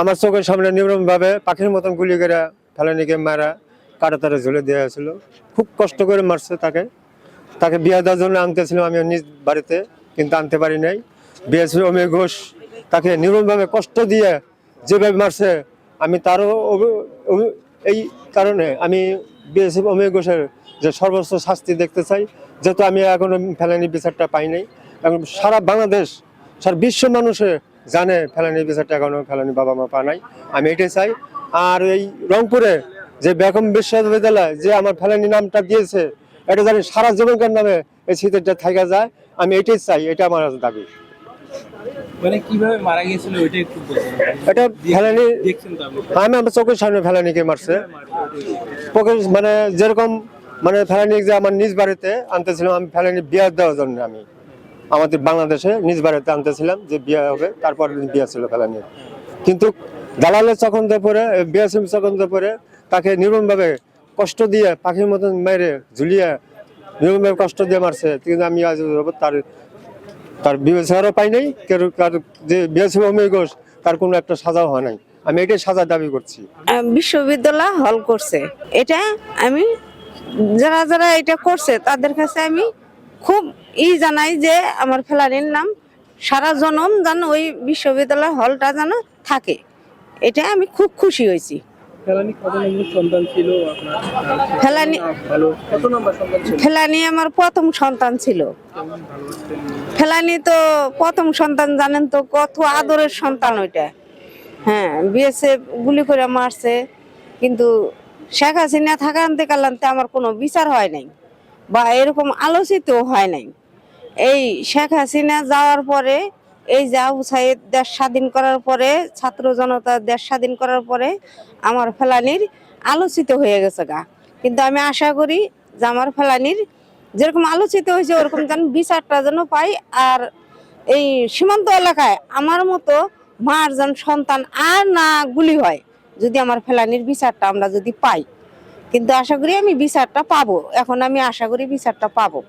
আমার চোখের সামনে নির্মম ভাবে পাখির মতন গুলি করে ফেলানিকে মারা কাটা তারা ঝুলে দেওয়া হয়েছিল। খুব কষ্ট করে মারছে তাকে। তাকে বিয়ে দেওয়ার জন্য আনতেছিলাম আমি নিজ বাড়িতে, কিন্তু আনতে পারি নাই। বিএসপি অমে ঘোষ তাকে নির্মমভাবে কষ্ট দিয়ে যেভাবে মারছে, আমি তারও এই কারণে আমি বিএসএফ অমে ঘোষের যে সর্বোচ্চ শাস্তি দেখতে চাই, যেহেতু আমি এখনও ফেলানি বিচারটা পাই নাই। সারা বাংলাদেশ, সারা বিশ্ব মানুষে জানে ফেলানি বিচারটা এখনও ফেলানি বাবা মা পা নাই। আমি এটাই চাই। আর এই রংপুরে যে বেগম বিশ্ববিদ্যালয় যে আমার ফেলানি নামটা দিয়েছে এটা জানি সারা জীবনকার নামে এই শীতেরটা থাকা যায়। আমি এটাই চাই এটা আমার দাবি। মানে কীভাবে মারা গিয়েছিল ওইটা একটু এটা ফেলানি দেখছেন তো আপনি। আমি আমার চোখের সামনে ফেলানিকে মারছে। পকেট মানে যেরকম মানে ফেলানি যে আমার নিজ বাড়িতে আনতেছিলাম আমি ফেলানি বিয়ার দেওয়ার জন্য আমি। আমাদের বাংলাদেশে নিজ বাড়িতে আনতেছিলাম যে বিয়ে হবে, তারপর বিয়ে ছিল ফেলানি কিন্তু দালালের চকন্দে পরে বিয়াসিম চকন্দে পরে তাকে নির্মমভাবে কষ্ট দিয়ে, পাখির মতন মেরে, ঝুলিয়ে, নির্মমভাবে কষ্ট দিয়ে মারছে। কিন্তু আমি আজ তার তার বিবেচনারও পাই নাই। কার যে বিয়াসিম অমির ঘোষ, তার কোনো একটা সাজাও হয় নাই। আমি এটাই সাজা দাবি করছি। বিশ্ববিদ্যালয় হল করছে। এটা আমি, যারা যারা এটা করছে, তাদের কাছে আমি খুব ই জানাই যে আমার ফেলানির নাম সারা জনম যেন ওই বিশ্ববিদ্যালয় হলটা যেন থাকে। এটা আমি খুব খুশি হয়েছি। ফেলানি আমার প্রথম সন্তান ছিল। ফেলানি তো প্রথম সন্তান জানেন তো কত আদরের সন্তান ওইটা। হ্যাঁ বিএসএফ গুলি করে মারছে। কিন্তু শেখ হাসিনা থাকা আনতে কালান্তে আমার কোনো বিচার হয় নাই। বা এরকম আলোচিত হয় নাই। এই শেখ হাসিনা যাওয়ার পরে, এই যে সাইদ দেশ স্বাধীন করার পরে, ছাত্র জনতা দেশ স্বাধীন করার পরে আমার ফেলানির আলোচিত হয়ে গেছে গা। কিন্তু আমি আশা করি যে আমার ফেলানির যেরকম আলোচিত হয়েছে, ওরকম যেন বিচারটা যেন পাই। আর এই সীমান্ত এলাকায় আমার মতো মার যেন সন্তান আর না গুলি হয়, যদি আমার ফেলানির বিচারটা আমরা যদি পাই। কিন্তু আশা করি আমি বিচারটা পাবো। এখন আমি আশা করি বিচারটা পাবো।